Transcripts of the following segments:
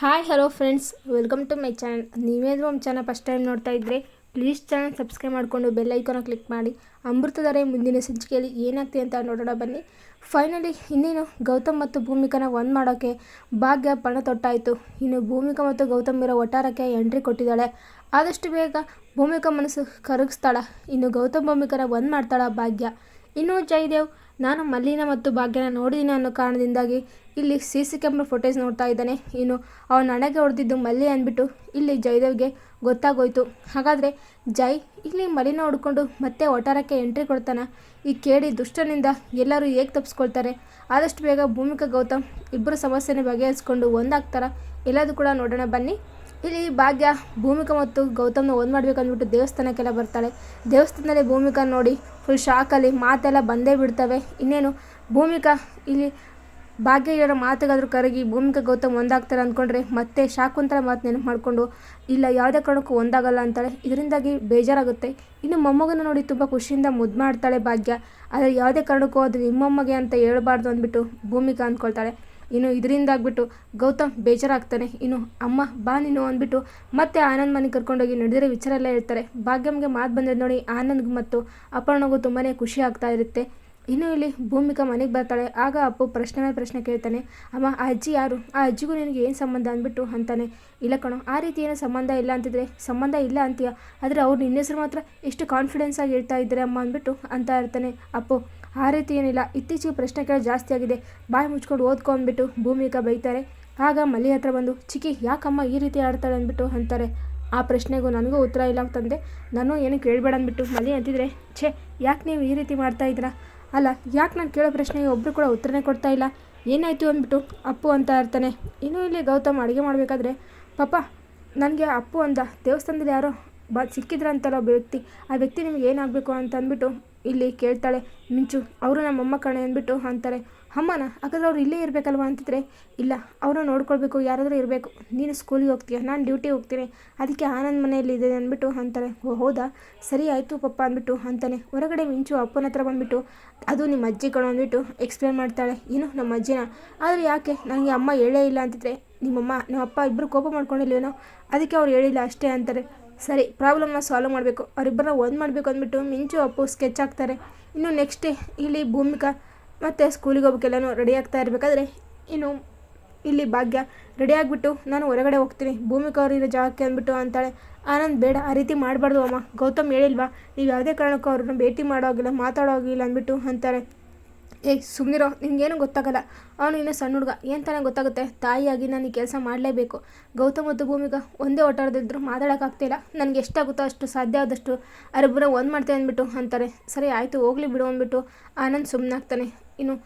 Hi hello friends welcome to my channel ನೀವೇನಾದರೂ ಒಂದು channel first time ನೋಡ್ತಾ ಇದ್ದರೆ ಪ್ಲೀಸ್ ಚಾನಲ್ ಸಬ್ಸ್ಕ್ರೈಬ್ ಮಾಡಿಕೊಂಡು ಬೆಲ್ ಐಕಾನ ಕ್ಲಿಕ್ ಮಾಡಿ. ಅಮೃತದರೆ ಮುಂದಿನ ಸಂಚಿಕೆಯಲ್ಲಿ ಏನಾಗ್ತಿದೆ ಅಂತ ನೋಡೋಣ ಬನ್ನಿ. ಫೈನಲಿ ಇನ್ನೇನು ಗೌತಮ್ ಮತ್ತು ಭೂಮಿಕನ ಒಂದು ಮಾಡೋಕ್ಕೆ ಭಾಗ್ಯ ಪಣ ತೊಟ್ಟಾಯಿತು. ಇನ್ನು ಭೂಮಿಕಾ ಮತ್ತು ಗೌತಮ್ ಇರೋ ಒಟ್ಟಾರಕ್ಕೆ ಎಂಟ್ರಿ ಕೊಟ್ಟಿದ್ದಾಳೆ. ಆದಷ್ಟು ಬೇಗ ಭೂಮಿಕಾ ಮನಸ್ಸು ಕರಗಿಸ್ತಾಳ. ಇನ್ನು ಗೌತಮ್ ಭೂಮಿಕನ ಒಂದು ಮಾಡ್ತಾಳ ಭಾಗ್ಯ. ಇನ್ನು ಜಯದೇವ್ ನಾನು ಮಲ್ಲಿನ ಮತ್ತು ಭಾಗ್ಯನ ನೋಡಿದ್ದೀನಿ ಅನ್ನೋ ಕಾರಣದಿಂದಾಗಿ ಇಲ್ಲಿ ಸಿ ಸಿ ಕ್ಯಾಮ್ರಾ ಫುಟೇಜ್ ನೋಡ್ತಾ ಇದ್ದಾನೆ. ಇನ್ನು ಅವನ ಹಣೆಗೆ ಹೊಡೆದಿದ್ದು ಮಲ್ಲಿ ಅಂದ್ಬಿಟ್ಟು ಇಲ್ಲಿ ಜಯದೇವ್ಗೆ ಗೊತ್ತಾಗೋಯ್ತು. ಹಾಗಾದರೆ ಜೈ ಇಲ್ಲಿ ಮಲಿನ ಹೊಡ್ಕೊಂಡು ಮತ್ತೆ ಒಟಾರಕ್ಕೆ ಎಂಟ್ರಿ ಕೊಡ್ತಾನೆ? ಈ ಕೇಳಿ ದುಷ್ಟನಿಂದ ಎಲ್ಲರೂ ಹೇಗೆ ತಪ್ಪಿಸ್ಕೊಳ್ತಾರೆ ಆದಷ್ಟು ಬೇಗ ಭೂಮಿಕಾ ಗೌತಮ್ ಇಬ್ಬರು ಸಮಸ್ಯೆನ ಬಗೆಹರಿಸ್ಕೊಂಡು ಒಂದಾಗ್ತಾರ? ಎಲ್ಲದೂ ಕೂಡ ನೋಡೋಣ ಬನ್ನಿ. ಇಲ್ಲಿ ಭಾಗ್ಯ ಭೂಮಿಕಾ ಮತ್ತು ಗೌತಮ್ನ ಒಂದು ಮಾಡ್ಬೇಕು ಅಂದ್ಬಿಟ್ಟು ದೇವಸ್ಥಾನಕ್ಕೆಲ್ಲ ಬರ್ತಾಳೆ. ದೇವಸ್ಥಾನದಲ್ಲಿ ಭೂಮಿಕಾ ನೋಡಿ ಫುಲ್ ಶಾಕಲ್ಲಿ ಮಾತೆಲ್ಲ ಬಂದೇ ಬಿಡ್ತವೆ. ಇನ್ನೇನು, ಭೂಮಿಕಾ ಇಲ್ಲಿ ಭಾಗ್ಯ ಇರೋ ಮಾತುಗಾದ್ರೂ ಕರಗಿ ಭೂಮಿಕಾ ಗೌತಮ್ ಒಂದಾಗ್ತಾರೆ ಅಂದ್ಕೊಂಡ್ರೆ ಮತ್ತೆ ಶಾಕುಂತರ ಮಾತು ನೆನಪು ಮಾಡಿಕೊಂಡು, ಇಲ್ಲ ಯಾವುದೇ ಕಾರಣಕ್ಕೂ ಒಂದಾಗಲ್ಲ ಅಂತಾಳೆ. ಇದರಿಂದಾಗಿ ಬೇಜಾರಾಗುತ್ತೆ. ಇನ್ನು ಮೊಮ್ಮಗನ ನೋಡಿ ತುಂಬ ಖುಷಿಯಿಂದ ಮುದ್ದು ಮಾಡ್ತಾಳೆ ಭಾಗ್ಯ. ಆದರೆ ಯಾವುದೇ ಕಾರಣಕ್ಕೂ ಅದು ನಿಮ್ಮಮ್ಮಗೆ ಅಂತ ಹೇಳಬಾರ್ದು ಅಂದ್ಬಿಟ್ಟು ಭೂಮಿಕಾ ಅಂದ್ಕೊಳ್ತಾಳೆ. ಇನ್ನು ಇದರಿಂದಾಗ್ಬಿಟ್ಟು ಗೌತಮ್ ಬೇಜಾರಾಗ್ತಾನೆ. ಇನ್ನು ಅಮ್ಮ, ಬಾ ನೀನು ಅಂದ್ಬಿಟ್ಟು ಮತ್ತೆ ಆನಂದ್ ಮನೆಗೆ ಕರ್ಕೊಂಡೋಗಿ ನಡೆದಿರೋ ವಿಚಾರ ಎಲ್ಲ ಹೇಳ್ತಾರೆ. ಭಾಗ್ಯಮ್ಗೆ ಮಾತು ಬಂದಿದ್ದು ನೋಡಿ ಆನಂದ್ಗೆ ಮತ್ತು ಅಪರ್ಣಗೂ ತುಂಬಾ ಖುಷಿ ಆಗ್ತಾ ಇರುತ್ತೆ. ಇನ್ನು ಇಲ್ಲಿ ಭೂಮಿಕಾ ಮನೆಗೆ ಬರ್ತಾಳೆ. ಆಗ ಅಪ್ಪು ಪ್ರಶ್ನೆ ಪ್ರಶ್ನೆ ಕೇಳ್ತಾನೆ. ಅಮ್ಮ, ಆ ಅಜ್ಜಿ ಯಾರು? ಆ ಅಜ್ಜಿಗೂ ನಿನಗೆ ಏನು ಸಂಬಂಧ ಅಂದ್ಬಿಟ್ಟು ಅಂತಾನೆ. ಇಲ್ಲ ಕಣೋ, ಆ ರೀತಿ ಏನೋ ಸಂಬಂಧ ಇಲ್ಲ ಅಂತಿದ್ರೆ ಸಂಬಂಧ ಇಲ್ಲ ಅಂತೀಯ? ಆದರೆ ಅವ್ರು ನಿನ್ನ ಹೆಸರು ಮಾತ್ರ ಎಷ್ಟು ಕಾನ್ಫಿಡೆನ್ಸ್ ಆಗಿ ಹೇಳ್ತಾ ಇದ್ದಾರೆ ಅಮ್ಮ ಅಂದ್ಬಿಟ್ಟು ಅಂತ ಇರ್ತಾನೆ ಅಪ್ಪು. ಆ ರೀತಿ ಏನಿಲ್ಲ. ಇತ್ತೀಚೆಗೆ ಪ್ರಶ್ನೆ ಕೇಳೋ ಜಾಸ್ತಿ ಆಗಿದೆ. ಬಾಯಿ ಮುಚ್ಕೊಂಡು ಓದ್ಕೊ ಅಂದ್ಬಿಟ್ಟು ಭೂಮಿಕಾ ಬೈತಾರೆ. ಆಗ ಮಲ್ಲಿ ಹತ್ರ ಬಂದು, ಚಿಕ್ಕಿ, ಯಾಕಮ್ಮ ಈ ರೀತಿ ಆಡ್ತಾಳೆ? ಅಂದ್ಬಿಟ್ಟು ಅಂತಾರೆ. ಆ ಪ್ರಶ್ನೆಗೂ ನನಗೂ ಉತ್ತರ ಇಲ್ಲ ಅಂತಂದೆ ನಾನು ಏನು ಕೇಳಬೇಡ ಅಂದ್ಬಿಟ್ಟು ಮಲ್ಲಿ ಅಂತಿದ್ರೆ, ಛೇ, ಯಾಕೆ ನೀವು ಈ ರೀತಿ ಮಾಡ್ತಾ ಇದ್ದೀರಾ? ಅಲ್ಲ, ಯಾಕೆ ನಾನು ಕೇಳೋ ಪ್ರಶ್ನೆಗೆ ಒಬ್ಬರು ಕೂಡ ಉತ್ತರನೇ ಕೊಡ್ತಾ ಇಲ್ಲ. ಏನಾಯಿತು? ಅಂದ್ಬಿಟ್ಟು, ಅಪ್ಪು ಅಂತ ಇರ್ತಾನೆ ಇನ್ನೂ ಇಲ್ಲಿ ಗೌತಮ್ ಅಡುಗೆ ಮಾಡಬೇಕಾದ್ರೆ? ಪಾಪ, ನನಗೆ ಅಪ್ಪು ಅಂದ. ದೇವಸ್ಥಾನದಲ್ಲಿ ಯಾರೋ ಬ, ಸಿಕ್ಕಿದ್ರಂತಲ್ಲ ಒಬ್ಬ ವ್ಯಕ್ತಿ. ಆ ವ್ಯಕ್ತಿ ನಿಮ್ಗೆ ಏನಾಗಬೇಕು ಅಂತ ಅಂದ್ಬಿಟ್ಟು ಇಲ್ಲಿ ಕೇಳ್ತಾಳೆ, ಮಿಂಚು, ಅವರು ನಮ್ಮಮ್ಮ ಮೊಮ್ಮ ಕಣೆ ಅಂದ್ಬಿಟ್ಟು ಅಂತಾರೆ. ಅಮ್ಮನ, ಹಾಗಾದ್ರೆ ಅವ್ರು ಇಲ್ಲೇ ಇರಬೇಕಲ್ವ? ಅಂತಿದ್ರೆ, ಇಲ್ಲ ಅವರು ನೋಡ್ಕೊಳ್ಬೇಕು, ಯಾರಾದರೂ ಇರಬೇಕು. ನೀನು ಸ್ಕೂಲಿಗೆ ಹೋಗ್ತೀಯ, ನಾನು ಡ್ಯೂಟಿಗೆ ಹೋಗ್ತೀನಿ. ಅದಕ್ಕೆ ಆನಂದ್ ಮನೆಯಲ್ಲಿ ಇದೆ ಅಂದ್ಬಿಟ್ಟು ಅಂತಾರೆ. ಓ, ಹೌದಾ? ಸರಿ ಆಯಿತು ಪಪ್ಪ ಅಂದ್ಬಿಟ್ಟು ಅಂತಾನೆ. ಹೊರಗಡೆ ಮಿಂಚು ಅಪ್ಪನ ಹತ್ರ ಬಂದುಬಿಟ್ಟು, ಅದು ನಿಮ್ಮ ಅಜ್ಜಿ ಕಣೋ ಅಂದ್ಬಿಟ್ಟು ಎಕ್ಸ್ಪ್ಲೇನ್ ಮಾಡ್ತಾಳೆ. ಏನು, ನಮ್ಮ ಅಜ್ಜಿನ? ಆದರೆ ಯಾಕೆ? ನನಗೆ ಅಮ್ಮ ಹೇಳೇ ಇಲ್ಲ ಅಂತಿದ್ರೆ, ನಿಮ್ಮಮ್ಮ ನಿಮ್ಮ ಅಪ್ಪ ಇಬ್ಬರು ಕೋಪ ಮಾಡ್ಕೊಂಡಿಲ್ವೇನೋ? ಅದಕ್ಕೆ ಅವ್ರು ಹೇಳಿಲ್ಲ ಅಷ್ಟೇ ಅಂತಾರೆ. ಸರಿ, ಪ್ರಾಬ್ಲಮ್ನ ಸಾಲ್ವ್ ಮಾಡಬೇಕು. ಅವರಿಬ್ಬರನ್ನ ಒಂದು ಮಾಡಬೇಕು ಅಂದ್ಬಿಟ್ಟು ಮಿಂಚು ಅಪ್ಪು ಸ್ಕೆಚ್ ಹಾಕ್ತಾರೆ. ಇನ್ನು ನೆಕ್ಸ್ಟ್ ಇಲ್ಲಿ ಭೂಮಿಕಾ ಮತ್ತು ಸ್ಕೂಲಿಗೆ ಹೋಗ್ಬೇಕೆಲ್ಲನೂ ರೆಡಿ ಆಗ್ತಾ ಇರಬೇಕಾದ್ರೆ ಇನ್ನು ಇಲ್ಲಿ ಭಾಗ್ಯ ರೆಡಿ ಆಗಿಬಿಟ್ಟು ನಾನು ಹೊರಗಡೆ ಹೋಗ್ತೀನಿ. ಭೂಮಿಕಾ ಅವ್ರು ಇರೋ ಜಾಗಕ್ಕೆ ಅಂದ್ಬಿಟ್ಟು ಅಂತಾಳೆ. ಆನಂದ್, ಬೇಡ, ಆ ರೀತಿ ಮಾಡಬಾರ್ದು ಅಮ್ಮ. ಗೌತಮ್ ಹೇಳಿಲ್ವಾ, ನೀವು ಯಾವುದೇ ಕಾರಣಕ್ಕೂ ಅವ್ರನ್ನ ಭೇಟಿ ಮಾಡೋ ಆಗಿಲ್ಲ ಮಾತಾಡೋ ಆಗಿಲ್ಲ ಅಂದ್ಬಿಟ್ಟು ಅಂತಾರೆ. ಏಯ್ ಸುಮ್ಮನಿರೋ ನಿನಗೇನು ಗೊತ್ತಾಗಲ್ಲ. ಅವನು ಇನ್ನೂ ಸಣ್ಣ ಹುಡುಗ. ಏನು ತಾನೇ ಗೊತ್ತಾಗುತ್ತೆ? ತಾಯಿಯಾಗಿ ನಾನು ಈ ಕೆಲಸ ಮಾಡಲೇಬೇಕು. ಗೌತಮ್ ಮತ್ತು ಭೂಮಿಗ ಒಂದೇ ಓಟಾಡ್ದಿದ್ರು ಮಾತಾಡೋಕ್ಕಾಗ್ತಿಲ್ಲ. ನನಗೆ ಎಷ್ಟಾಗುತ್ತೋ ಅಷ್ಟು ಸಾಧ್ಯ ಆದಷ್ಟು ಅರಬ್ಬರ ಒಂದು ಮಾಡ್ತೇನೆ ಅಂದ್ಬಿಟ್ಟು ಅಂತಾರೆ. ಸರಿ, ಆಯಿತು, ಹೋಗ್ಲಿ ಬಿಡು ಅಂದ್ಬಿಟ್ಟು ಆನಂದ್ ಸುಮ್ಮನಾಗ್ತಾನೆ ಇನ್ನು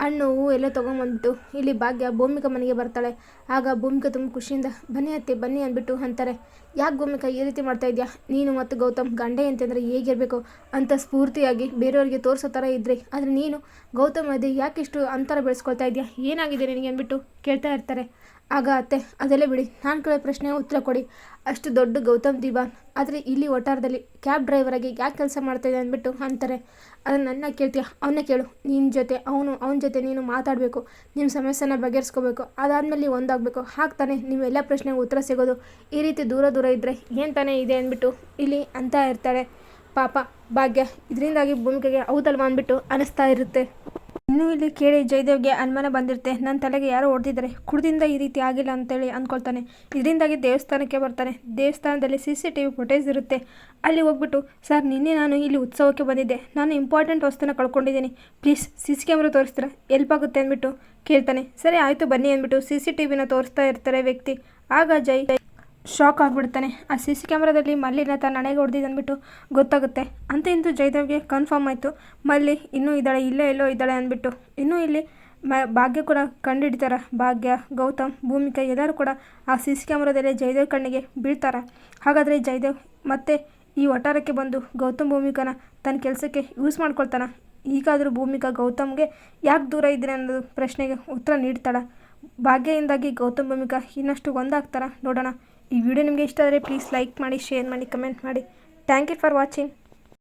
ಹಣ್ಣು ಹೂವು ಎಲ್ಲ ತೊಗೊಂಬಂದ್ಬಿಟ್ಟು ಇಲ್ಲಿ ಭಾಗ್ಯ ಭೂಮಿಕ ಮನೆಗೆ ಬರ್ತಾಳೆ. ಆಗ ಭೂಮಿಕ ತುಂಬ ಖುಷಿಯಿಂದ, ಬನ್ನಿ ಅತ್ತೆ, ಬನ್ನಿ ಅಂದ್ಬಿಟ್ಟು ಅಂತಾರೆ. ಯಾಕೆ ಭೂಮಿಕ, ಈ ರೀತಿ ಮಾಡ್ತಾ ಇದೆಯಾ? ನೀನು ಮತ್ತು ಗೌತಮ್ ಗಂಡೆ ಅಂತಂದರೆ ಹೇಗಿರಬೇಕು? ಅಂತ ಸ್ಫೂರ್ತಿಯಾಗಿ ಬೇರೆಯವರಿಗೆ ತೋರಿಸೋ ಥರ ಇದ್ರಿ. ಆದರೆ ನೀನು, ಗೌತಮ್ ಅದೇ ಯಾಕೆ ಇಷ್ಟು ಅಂತರ ಬೆಳೆಸ್ಕೊಳ್ತಾ ಇದೆಯಾ? ಏನಾಗಿದೆ ನಿನಗೆ? ಅಂದ್ಬಿಟ್ಟು ಕೇಳ್ತಾ ಇರ್ತಾರೆ. ಆಗ ಅತ್ತೆ, ಅದೆಲ್ಲ ಬಿಡಿ. ನಾನು ಕೇಳೋ ಪ್ರಶ್ನೆಗೆ ಉತ್ತರ ಕೊಡಿ. ಅಷ್ಟು ದೊಡ್ಡ ಗೌತಮ್ ದಿವಾನ್. ಆದರೆ ಇಲ್ಲಿ ಒಟ್ಟಾರದಲ್ಲಿ ಕ್ಯಾಬ್ ಡ್ರೈವರಾಗಿ ಯಾಕೆ ಕೆಲಸ ಮಾಡ್ತಾಯಿದೆ ಅಂದ್ಬಿಟ್ಟು ಅಂತಾರೆ. ಅದನ್ನು ನನ್ನ ಕೇಳ್ತೀಯ? ಅವನ್ನೇ ಕೇಳು. ನಿನ್ನ ಜೊತೆ, ಅವನು, ಅವನ ಜೊತೆ ನೀನು ಮಾತಾಡಬೇಕು. ನಿಮ್ಮ ಸಮಸ್ಯೆನ ಬಗೆಹರಿಸ್ಕೋಬೇಕು. ಅದಾದಮೇಲೆ ನೀವು ಒಂದಾಗಬೇಕು. ಹಾಗೆ ತಾನೇ ನೀವೆಲ್ಲ ಪ್ರಶ್ನೆಗೆ ಉತ್ತರ ಸಿಗೋದು. ಈ ರೀತಿ ದೂರ ದೂರ ಇದ್ದರೆ ಏನು ತಾನೇ ಇದೆ ಅಂದ್ಬಿಟ್ಟು ಇಲ್ಲಿ ಅಂತ ಇರ್ತಾರೆ. ಪಾಪ, ಭಾಗ್ಯ. ಇದರಿಂದಾಗಿ ಭೂಮಿಕೆಗೆ ಹೌದಲ್ವಾ ಅಂದ್ಬಿಟ್ಟು ಅನಿಸ್ತಾ ಇರುತ್ತೆ. ಇನ್ನೂ ಇಲ್ಲಿ ಕೇಳಿ ಜಯದೇವ್ಗೆ ಅನುಮಾನ ಬಂದಿರುತ್ತೆ ನನ್ನ ತಲೆಗೆ ಯಾರೋ ಹೊಡೆದಿದ್ದಾರೆ ಕುಡ್ದಿಂದ ಈ ರೀತಿ ಆಗಿಲ್ಲ ಅಂತೇಳಿ ಅಂದ್ಕೊಳ್ತಾನೆ ಇದರಿಂದಾಗಿ ದೇವಸ್ಥಾನಕ್ಕೆ ಬರ್ತಾನೆ. ದೇವಸ್ಥಾನದಲ್ಲಿ C C T V footage ಇರುತ್ತೆ. ಅಲ್ಲಿ ಹೋಗ್ಬಿಟ್ಟು, ಸರ್, ನಿನ್ನೆ ನಾನು ಇಲ್ಲಿ ಉತ್ಸವಕ್ಕೆ ಬಂದಿದ್ದೆ. ನಾನು ಇಂಪಾರ್ಟೆಂಟ್ ವಸ್ತುನ ಕಳ್ಕೊಂಡಿದ್ದೀನಿ. ಪ್ಲೀಸ್ ಸಿ ಸಿ ಕ್ಯಾಮ್ರಾ ತೋರಿಸ್ತೀರಾ? ಎಲ್ಪ್ ಆಗುತ್ತೆ ಅಂದ್ಬಿಟ್ಟು ಕೇಳ್ತಾನೆ. ಸರಿ, ಆಯಿತು ಬನ್ನಿ ಅಂದ್ಬಿಟ್ಟು ಸಿ ಸಿ ಟಿ ವಿನ ತೋರಿಸ್ತಾ ಇರ್ತಾರೆ ವ್ಯಕ್ತಿ. ಆಗ ಜೈ ಶಾಕ್ ಆಗಿಬಿಡ್ತಾನೆ. ಆ ಸಿ ಸಿ ಕ್ಯಾಮ್ರಾದಲ್ಲಿ ಮಲ್ಲಿನ ತನ್ನ ನನಗೆ ಹೊಡೆದಿದ್ದು ಅಂದ್ಬಿಟ್ಟು ಗೊತ್ತಾಗುತ್ತೆ. ಅಂತ ಇಂದು ಜಯದೇವ್ಗೆ ಕನ್ಫರ್ಮ್ ಆಯಿತು. ಮಲ್ಲಿ, ಇನ್ನೂ ಇದ್ದಾಳೆ, ಇಲ್ಲೇ ಎಲ್ಲೋ ಇದ್ದಾಳೆ ಅಂದ್ಬಿಟ್ಟು. ಇನ್ನೂ ಇಲ್ಲಿ ಮ, ಭಾಗ್ಯ ಕೂಡ ಕಂಡುಹಿಡಿತಾರೆ ಭಾಗ್ಯ, ಗೌತಮ್, ಭೂಮಿಕಾ ಎಲ್ಲರೂ ಕೂಡ ಆ ಸಿ ಸಿ ಕ್ಯಾಮ್ರಾದಲ್ಲಿ ಜಯದೇವ್ ಕಣ್ಣಿಗೆ ಬೀಳ್ತಾರೆ. ಹಾಗಾದರೆ ಜಯದೇವ್ ಮತ್ತೆ ಈ ವಟಾರಕ್ಕೆ ಬಂದು ಗೌತಮ್, ಭೂಮಿಕಾನ ತನ್ನ ಕೆಲಸಕ್ಕೆ ಯೂಸ್ ಮಾಡ್ಕೊಳ್ತಾನೆ? ಈಗಾದರೂ ಭೂಮಿಕಾ ಗೌತಮ್ಗೆ ಯಾಕೆ ದೂರ ಇದ್ದೀರ ಅನ್ನೋದು ಪ್ರಶ್ನೆಗೆ ಉತ್ತರ ನೀಡ್ತಾಳೆ. ಭಾಗ್ಯದಿಂದಾಗಿ ಗೌತಮ್, ಭೂಮಿಕಾ ಇನ್ನಷ್ಟು ಒಂದಾಗ್ತಾರ ನೋಡೋಣ. ಈ ವಿಡಿಯೋ ನಿಮಗೆ ಇಷ್ಟ ಆದರೆ ಪ್ಲೀಸ್ ಲೈಕ್ ಮಾಡಿ, ಶೇರ್ ಮಾಡಿ, ಕಮೆಂಟ್ ಮಾಡಿ. Thank you for watching